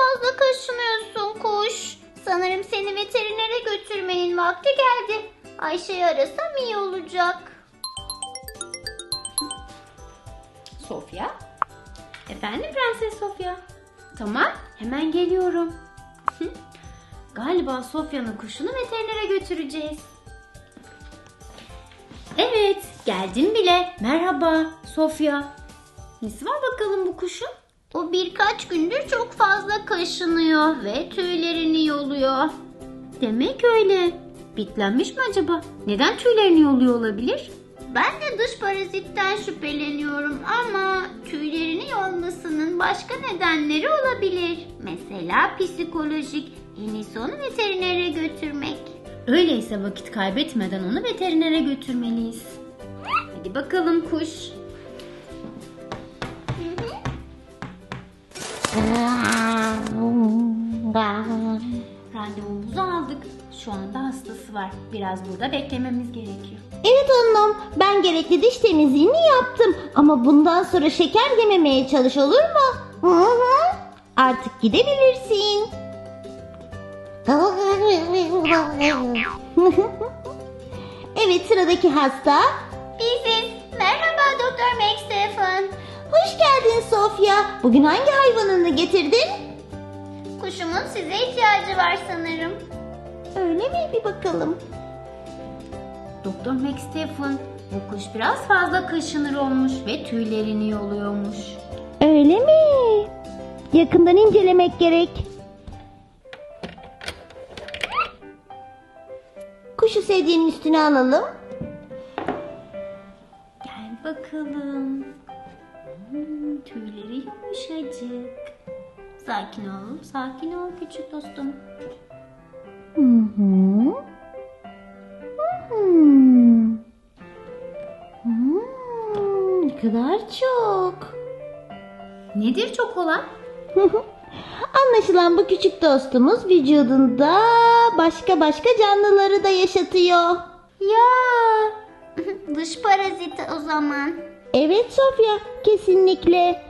fazla kaşınıyorsun kuş. Sanırım seni veterinere götürmenin vakti geldi. Ayşe'yi arasam iyi olacak. Sofya? Efendim Prenses Sofya? Tamam hemen geliyorum. Galiba Sofya'nın kuşunu veterinere götüreceğiz. Evet geldim bile. Merhaba Sofya. Nesi var bakalım bu kuşun? O birkaç gündür çok fazla kaşınıyor ve tüylerini yoluyor. Demek öyle. Bitlenmiş mi acaba? Neden tüylerini yoluyor olabilir? Ben de dış parazitten şüpheleniyorum ama tüylerini yolmasının başka nedenleri olabilir. Mesela psikolojik. En iyisi veterinere götürmek. Öyleyse vakit kaybetmeden onu veterinere götürmeliyiz. Hadi bakalım kuş. Randevumuzu aldık. Şu anda hastası var. Biraz burada beklememiz gerekiyor. Evet hanım, ben gerekli diş temizliğini yaptım. Ama bundan sonra şeker yememeye çalış olur mu? Hı hı. Artık gidebilirsin. evet sıradaki hasta. Biziz. Sofya. Bugün hangi hayvanını getirdin? Kuşumun size ihtiyacı var sanırım. Öyle mi? Bir bakalım. Doktor Max Stephen, bu kuş biraz fazla kaşınır olmuş ve tüylerini yoluyormuş. Öyle mi? Yakından incelemek gerek. Kuşu sevdiğinin üstüne alalım. Gel bakalım. Hmm, tüyleri yumuşacık. Sakin ol, sakin ol küçük dostum. Hı hı. Hmm. Hmm, ne kadar çok. Nedir çok olan? Anlaşılan bu küçük dostumuz vücudunda başka başka canlıları da yaşatıyor. Ya dış parazit o zaman. Evet Sofya, kesinlikle.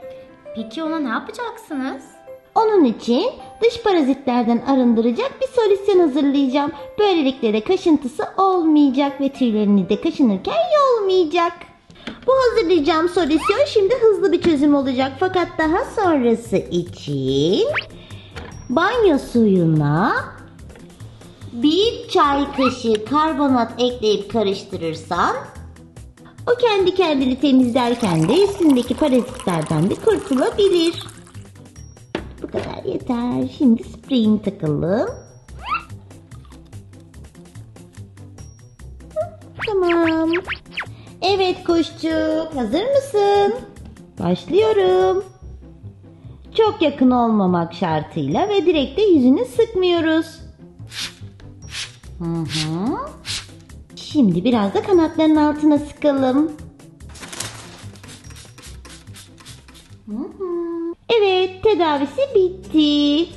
Peki ona ne yapacaksınız? Onun için dış parazitlerden arındıracak bir solüsyon hazırlayacağım. Böylelikle de kaşıntısı olmayacak ve tüylerini de kaşınırken yolmayacak. Bu hazırlayacağım solüsyon şimdi hızlı bir çözüm olacak. Fakat daha sonrası için banyo suyuna bir çay kaşığı karbonat ekleyip karıştırırsan o kendi kendini temizlerken de üstündeki parazitlerden de kurtulabilir. Bu kadar yeter. Şimdi spreyini takalım. Tamam. Evet kuşçuk. Hazır mısın? Başlıyorum. Çok yakın olmamak şartıyla ve direkt de yüzünü sıkmıyoruz. Hı hı. Şimdi biraz da kanatlarının altına sıkalım. Evet, tedavisi bitti.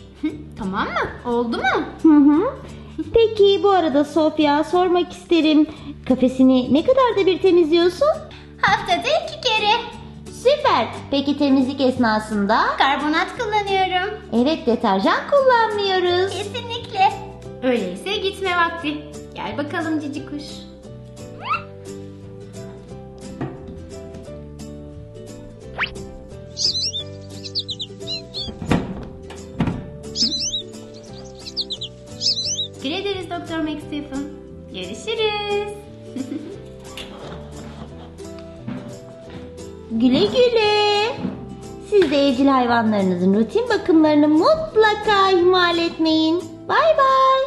Tamam mı? Oldu mu? Hı hı. Peki bu arada Sofya sormak isterim. Kafesini ne kadar da bir temizliyorsun? Haftada iki kere Süper. Peki temizlik esnasında? karbonat kullanıyorum. Evet deterjan kullanmıyoruz. Kesinlikle. Öyleyse gitme vakti. Gel bakalım cici kuş. Teşekkür ederiz Doktor Max Stephen. Görüşürüz. Güle güle. Siz de evcil hayvanlarınızın rutin bakımlarını mutlaka ihmal etmeyin. Bay bay.